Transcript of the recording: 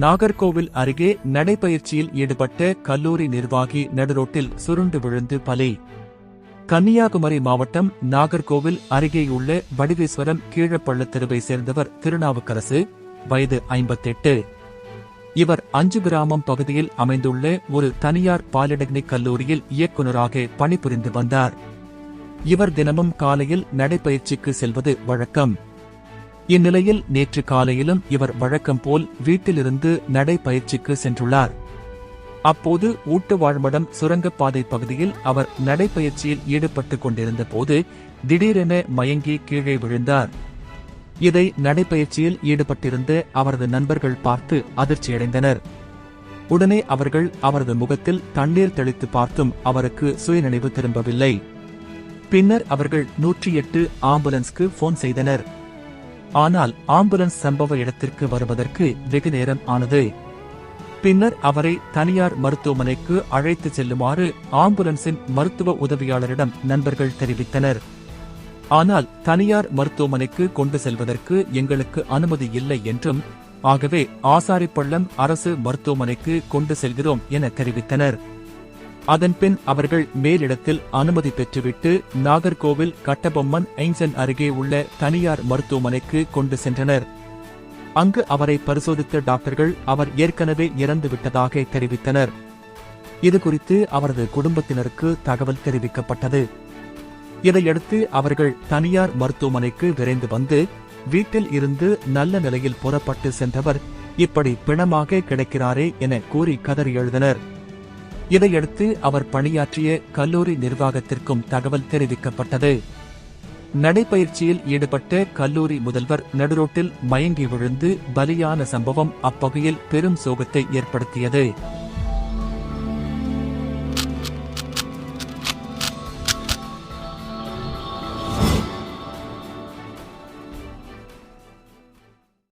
நாகர்கோவில் அருகே நடைபயிற்சியில் ஈடுபட்ட கல்லூரி நிர்வாகி நடுரோட்டில் சுருண்டு விழுந்து பலி. கன்னியாகுமரி மாவட்டம் நாகர்கோவில் அருகேயுள்ள வடிவேஸ்வரம் கீழப்பள்ள தெருவை சேர்ந்தவர் திருநாவுக்கரசு வயது ஐம்பத்தெட்டு. இவர் அஞ்சு கிராமம் பகுதியில் அமைந்துள்ள ஒரு தனியார் பாலிடெக்னிக் கல்லூரியில் இயக்குநராக பணிபுரிந்து வந்தார். இவர் தினமும் காலையில் நடைபயிற்சிக்கு செல்வது வழக்கம். இந்நிலையில் நேற்று காலையிலும் இவர் வழக்கம் போல் வீட்டிலிருந்து நடைபயிற்சிக்கு சென்றுள்ளார். அப்போது ஊட்டு வாழ்மடம் சுரங்கப்பாதை பகுதியில் அவர் நடைபயிற்சியில் ஈடுபட்டுக் கொண்டிருந்த போது திடீரென மயங்கி கீழே விழுந்தார். இதை நடைபயிற்சியில் ஈடுபட்டிருந்த அவரது நண்பர்கள் பார்த்து அதிர்ச்சியடைந்தனர். உடனே அவர்கள் அவரது முகத்தில் தண்ணீர் தெளித்து பார்த்தும் அவருக்கு சுயநினைவு திரும்பவில்லை. பின்னர் அவர்கள் நூற்றி எட்டு ஆம்புலன்ஸ்க்கு போன் செய்தனர். ஆனால் ஆம்புலன்ஸ் சம்பவ இடத்திற்கு வருவதற்கு வெகு நேரம் ஆனது. பின்னர் அவரை தனியார் மருத்துவமனைக்கு அழைத்து செல்லுமாறு ஆம்புலன்ஸின் மருத்துவ உதவியாளரிடம் நண்பர்கள் தெரிவித்தனர். ஆனால் தனியார் மருத்துவமனைக்கு கொண்டு செல்வதற்கு எங்களுக்கு அனுமதி இல்லை என்றும் ஆகவே ஆசாரிப்பள்ளம் அரசு மருத்துவமனைக்கு கொண்டு செல்கிறோம் என தெரிவித்தனர். அதன்பின் அவர்கள் மேலிடத்தில் அனுமதி பெற்றுவிட்டு நாகர்கோவில் கட்டபொம்மன் ஐங்சன் அருகே உள்ள தனியார் மருத்துவமனைக்கு கொண்டு சென்றனர். அங்கு அவரை பரிசோதித்த டாக்டர்கள் அவர் ஏற்கனவே இறந்துவிட்டதாக தெரிவித்தனர். இதுகுறித்து அவரது குடும்பத்தினருக்கு தகவல் தெரிவிக்கப்பட்டது. இதையடுத்து அவர்கள் தனியார் மருத்துவமனைக்கு விரைந்து வந்து வீட்டில் இருந்து நல்ல நிலையில் புறப்பட்டு சென்றவர் இப்படி பிணமாக கிடைக்கிறாரே என கூறி கதறி எழுதினர். இதையடுத்து அவர் பணியாற்றிய கல்லூரி நிர்வாகத்திற்கும் தகவல் தெரிவிக்கப்பட்டது. நடைபயிற்சியில் ஈடுபட்ட கல்லூரி முதல்வர் நடுரோட்டில் மயங்கி விழுந்து பலியான சம்பவம் அப்பகுதியில் பெரும் சோகத்தை ஏற்படுத்தியது.